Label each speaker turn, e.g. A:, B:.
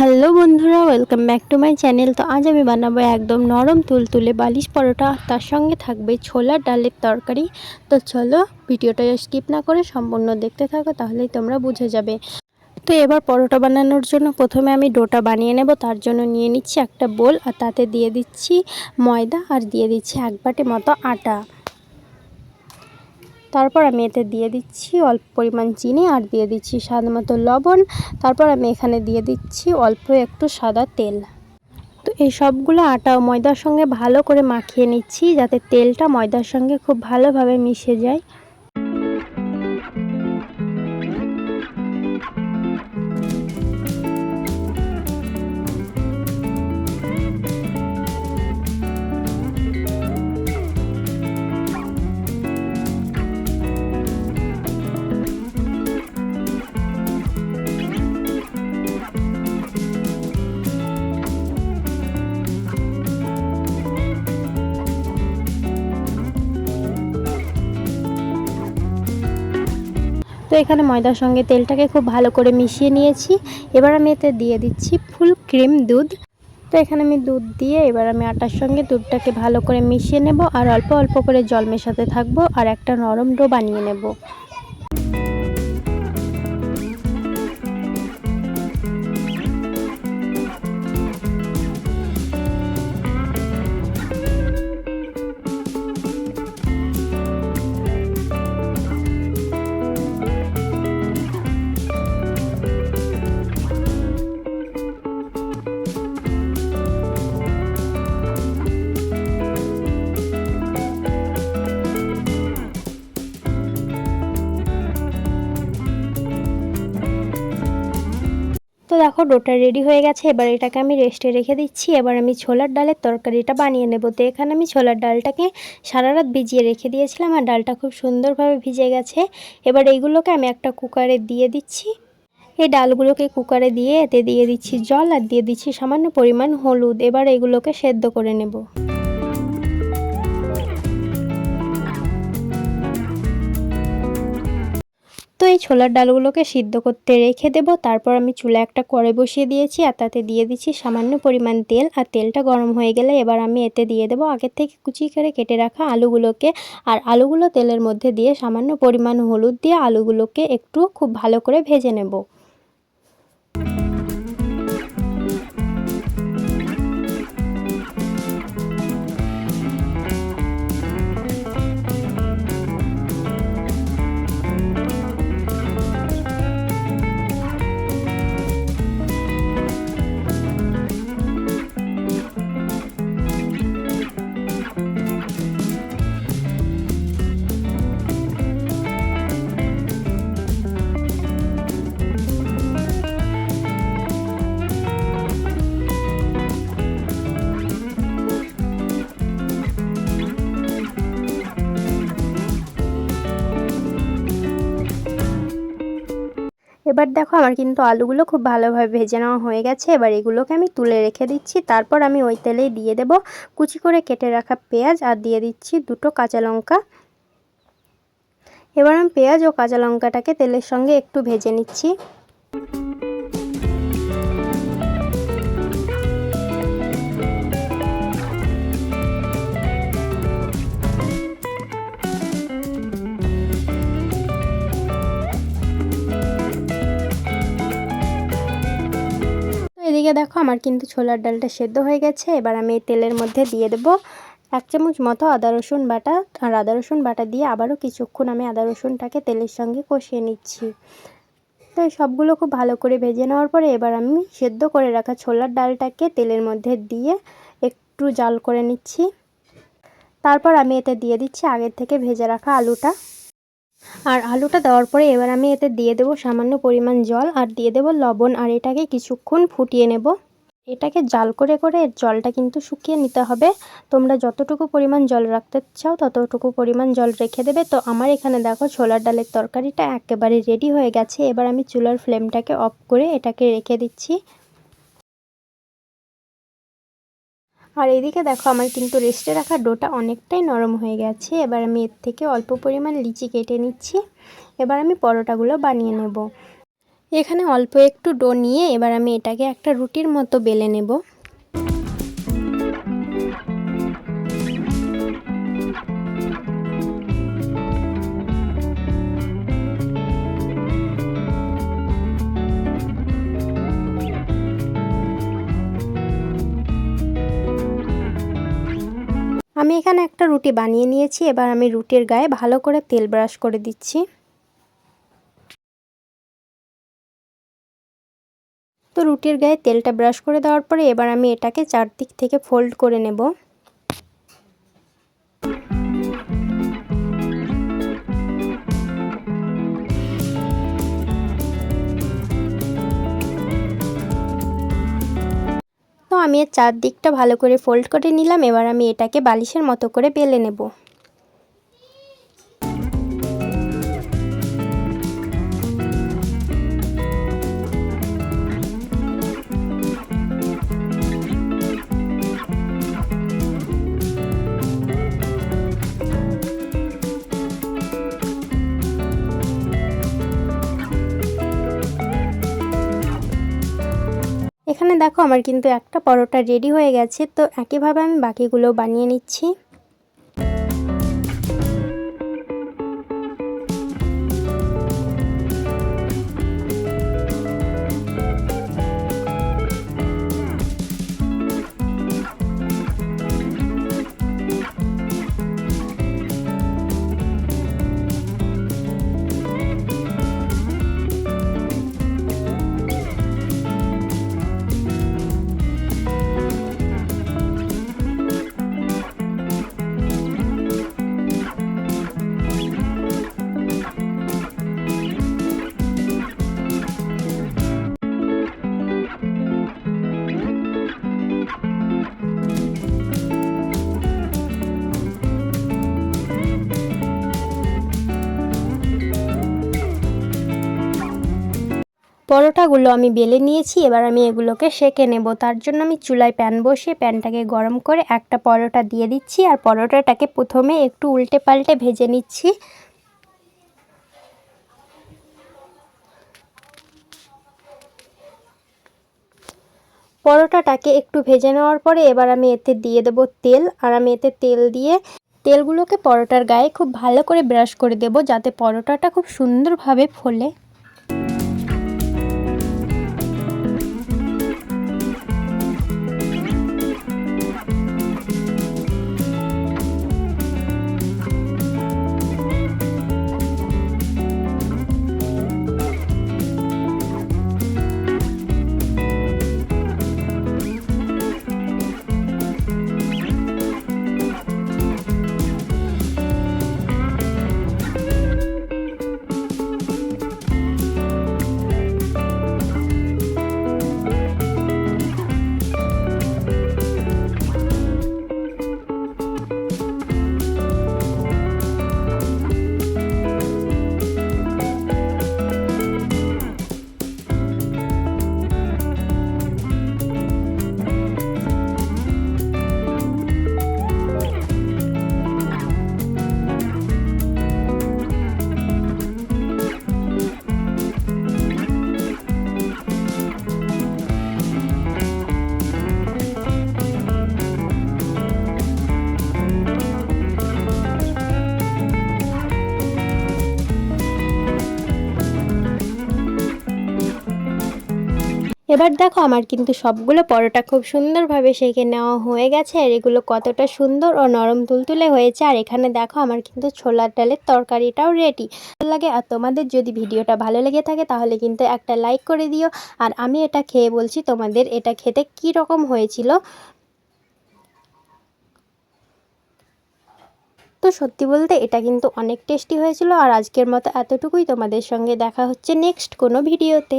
A: Hello বন্ধুরা welcome back to my channel তো আজ আমি বানাবো একদম নরম তুলতুলে বালিশ পরোটা। তার সঙ্গে থাকবে ছোলার ডালের তরকারি। তো চলো ভিডিওটা স্কিপ না করে সম্পূর্ণ দেখতে থাকো, তাহলেই তোমরা বুঝে যাবে। তো এবার পরোটা বানানোর জন্য প্রথমে আমি ডোটা বানিয়ে নেব। তার জন্য নিয়ে নিচ্ছি একটা বোল, আর তাতে দিয়ে দিচ্ছি ময়দা, আর দিয়ে দিচ্ছি এক বাটি মতো আটা। তারপর আমি এতে দিয়ে দিচ্ছি অল্প পরিমাণ চিনি আর দিয়ে দিচ্ছি স্বাদ মতো লবণ। তারপর আমি এখানে দিয়ে দিচ্ছি অল্প একটু সাদা তেল। তো এই সবগুলো আটা ও ময়দার সঙ্গে ভালো করে মাখিয়ে নিচ্ছি যাতে তেলটা ময়দার সঙ্গে খুব ভালোভাবে মিশে যায়। তো এখানে ময়দার সঙ্গে তেলটাকে খুব ভালো করে মিশিয়ে নিয়েছি। এবার আমি এতে দিয়ে দিচ্ছি ফুল ক্রিম দুধ। তো এখানে আমি দুধ দিয়ে এবার আমি আটার সঙ্গে দুধটাকে ভালো করে মিশিয়ে নেব আর অল্প অল্প করে জল মেশাতে থাকব আর একটা নরম ডো বানিয়ে নেব। দেখো, ডোটা রেডি হয়ে গেছে। এবার এটাকে আমি রেস্টে রেখে দিচ্ছি। এবার আমি ছোলার ডালের তরকারিটা বানিয়ে নেব। তো এখানে আমি ছোলার ডালটাকে সারা রাত ভিজিয়ে রেখে দিয়েছিলাম আর ডালটা খুব সুন্দরভাবে ভিজে গেছে। এবার এইগুলোকে আমি একটা কুকারে দিয়ে দিচ্ছি। এই ডালগুলোকে কুকারে দিয়ে এতে দিয়ে দিচ্ছি জল আর দিয়ে দিচ্ছি সামান্য পরিমাণ হলুদ। এবার এগুলোকে সেদ্ধ করে নেব। তো এই ছোলার ডালগুলোকে সিদ্ধ করতে রেখে দেব। তারপর আমি চুলা একটা করে বসিয়ে দিয়েছি আর তাতে দিয়ে দিচ্ছি সামান্য পরিমাণ তেল। আর তেলটা গরম হয়ে গেলে এবার আমি এতে দিয়ে দেব আগের থেকে কুচি করে কেটে রাখা আলুগুলোকে। আর আলুগুলো তেলের মধ্যে দিয়ে সামান্য পরিমাণ হলুদ দিয়ে আলুগুলোকে একটু খুব ভালো করে ভেজে নেব। এবার দেখো আমার কিন্তু আলুগুলো খুব ভালোভাবে ভেজে নেওয়া হয়ে গেছে। এবার এগুলোকে আমি তুলে রেখে দিচ্ছি। তারপর আমি ওই তেলেই দিয়ে দেব কুচি করে কেটে রাখা পেঁয়াজ আর দিয়ে দিচ্ছি দুটো কাঁচা লঙ্কা। এবার আমি পেঁয়াজ ও কাঁচা লঙ্কাটাকে তেলের সঙ্গে একটু ভেজে নিচ্ছি। এদিকে দেখো, আমার কিন্তু ছোলার ডালটা সেদ্ধ হয়ে গেছে। এবার আমি এই তেলের মধ্যে দিয়ে দেবো এক চামচ মতো আদা, রসুন বাটা। আর আদা, রসুন বাটা দিয়ে আবারও কিছুক্ষণ আমি আদা, রসুনটাকে তেলের সঙ্গে কষিয়ে নিচ্ছি। তো সবগুলো খুব ভালো করে ভেজে নেওয়ার পরে এবার আমি সেদ্ধ করে রাখা ছোলার ডালটাকে তেলের মধ্যে দিয়ে একটু জাল করে নিচ্ছি। তারপর আমি এতে দিয়ে দিচ্ছি আগের থেকে ভেজে রাখা আলুটা। আর আলুটা দেওয়ার পরে এবার আমি এতে দিয়ে দেবো সামান্য পরিমাণ জল আর দিয়ে দেবো লবণ আর এটাকে কিছুক্ষণ ফুটিয়ে নেব। এটাকে জাল করে করে জলটা কিন্তু শুকিয়ে নিতে হবে। তোমরা যতটুকু পরিমাণ জল রাখতে চাও ততটুকু পরিমাণ জল রেখে দেবে। তো আমার এখানে দেখো ছোলার ডালের তরকারিটা একেবারে রেডি হয়ে গেছে। এবার আমি চুলার ফ্লেমটাকে অফ করে এটাকে রেখে দিচ্ছি। আর এদিকে দেখো, আমার কিন্তু রেস্টে রাখা ডোটা অনেকটাই নরম হয়ে গেছে। এবার আমি এর থেকে অল্প পরিমাণ লিচি কেটে নিচ্ছি। এবার আমি পরোটাগুলো বানিয়ে নেব। এখানে অল্প একটু ডো নিয়ে এবার আমি এটাকে একটা রুটির মতো বেলে নেব। আমি এখানে একটা রুটি বানিয়ে নিয়েছি। এবার আমি রুটির গায়ে ভালো করে তেল ব্রাশ করে দিচ্ছি। তো রুটির গায়ে তেলটা ব্রাশ করে দেওয়ার পরে এবার আমি এটাকে চারদিক থেকে ফোল্ড করে নেব। আমি এর চারদিকটা ভালো করে ফোল্ড করে নিলাম, এবার আমি এটাকে বালিশের মতো করে বেলে নেব। এখানে দেখো আমার কিন্তু একটা পরোটা রেডি হয়ে গেছে, তো একইভাবে আমি বাকিগুলো বানিয়ে নিচ্ছি। পরোটাগুলো আমি বেলে নিয়েছি, এবার আমি এগুলোকে সেঁকে নেব। তার জন্য আমি চুলায় প্যান বসিয়ে প্যানটাকে গরম করে একটা পরোটা দিয়ে দিচ্ছি, আর পরোটাটাকে প্রথমে একটু উল্টে পাল্টে ভেজে নিচ্ছি। পরোটাটাকে একটু ভেজে নেওয়ার পরে এবার আমি এতে দিয়ে দেব তেল, আর আমি এতে তেল দিয়ে তেলগুলোকে পরোটার গায়ে খুব ভালো করে ব্রাশ করে দেব, যাতে পরোটাটা খুব সুন্দরভাবে ফোলে। এবার দেখো আমার কিন্তু সবগুলো পরোটা খুব সুন্দরভাবে সেঁকে নেওয়া হয়ে গেছে, আর এগুলো কতটা সুন্দর ও নরম তুলতুলে হয়েছে। আর এখানে দেখো আমার কিন্তু ছোলার ডালের তরকারিটাও রেডি ভালো লাগে আর তোমাদের যদি ভিডিওটা ভালো লেগে থাকে তাহলে কিন্তু একটা লাইক করে দিও। আর আমি এটা খেয়ে বলছি তোমাদের এটা খেতে কি রকম হয়েছিল। তো সত্যি বলতে এটা কিন্তু অনেক টেস্টি হয়েছিল, আর আজকের মতো এতটুকুই তোমাদের সঙ্গে দেখা হচ্ছে নেক্সট কোনো ভিডিওতে